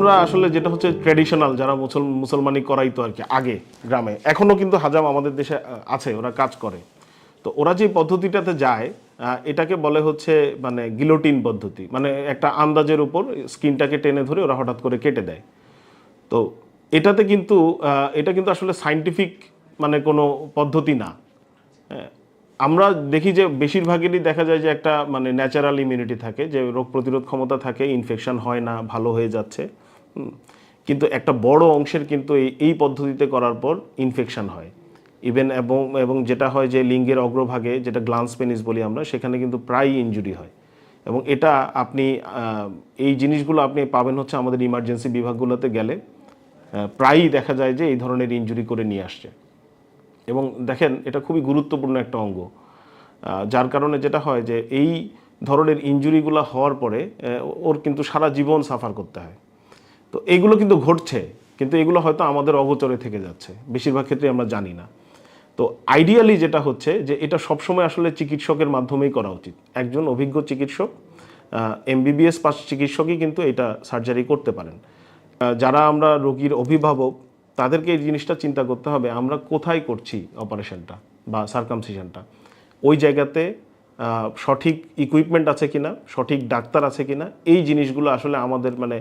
আমরা আসলে যেটা হচ্ছে ট্র্যাডিশনাল যারা মুসল মুসলমানি করাইতো আর কি আগে গ্রামে এখনও কিন্তু হাজাম আমাদের দেশে আছে ওরা কাজ করে। তো ওরা যে পদ্ধতিটাতে যায় এটাকে বলে হচ্ছে মানে গিলোটিন পদ্ধতি। মানে একটা আন্দাজের উপর স্কিনটাকে টেনে ধরে ওরা হঠাৎ করে কেটে দেয়। তো এটাতে কিন্তু এটা কিন্তু আসলে সাইন্টিফিক মানে কোনো পদ্ধতি না। হ্যাঁ, আমরা দেখি যে বেশিরভাগেরই দেখা যায় যে একটা মানে ন্যাচারাল ইমিউনিটি থাকে যে রোগ প্রতিরোধ ক্ষমতা থাকে ইনফেকশন হয় না ভালো হয়ে যাচ্ছে। কিন্তু একটা বড় অংশের কিন্তু এই পদ্ধতিতে করার পর ইনফেকশন হয়। ইভেন এবং এবং যেটা হয় যে লিঙ্গের অগ্রভাগে, যেটা গ্লান্স পেনিস বলি আমরা, সেখানে কিন্তু প্রায়ই ইনজুরি হয়। এবং এটা আপনি এই জিনিসগুলো আপনি পাবেন হচ্ছে আমাদের ইমার্জেন্সি বিভাগগুলোতে গেলে প্রায়ই দেখা যায় যে এই ধরনের ইনজুরি করে নিয়ে আসছে। এবং দেখেন, এটা খুবই গুরুত্বপূর্ণ একটা অঙ্গ। যার কারণে যেটা হয় যে এই ধরনের ইনজুরিগুলো হওয়ার পরে ওর কিন্তু সারা জীবন সাফার করতে হয়। তো এগুলো কিন্তু ঘটছে, কিন্তু এগুলো হয়তো আমাদের অগোচরে থেকে যাচ্ছে, বেশিরভাগ ক্ষেত্রে আমরা জানি না। তো আইডিয়ালি যেটা হচ্ছে যে এটা সবসময় আসলে চিকিৎসকের মাধ্যমেই করা উচিত। একজন অভিজ্ঞ চিকিৎসক এমবিবিএস পাস চিকিৎসকই কিন্তু এটা সার্জারি করতে পারেন। যারা আমরা রোগীর অভিভাবক, তাদেরকে এই জিনিসটা চিন্তা করতে হবে, আমরা কোথায় করছি অপারেশনটা বা সার্কামসিশনটা ওই জায়গাতে সঠিক ইকুইপমেন্ট আছে কিনা, সঠিক ডাক্তার আছে কিনা, এই জিনিসগুলো আসলে আমাদের মানে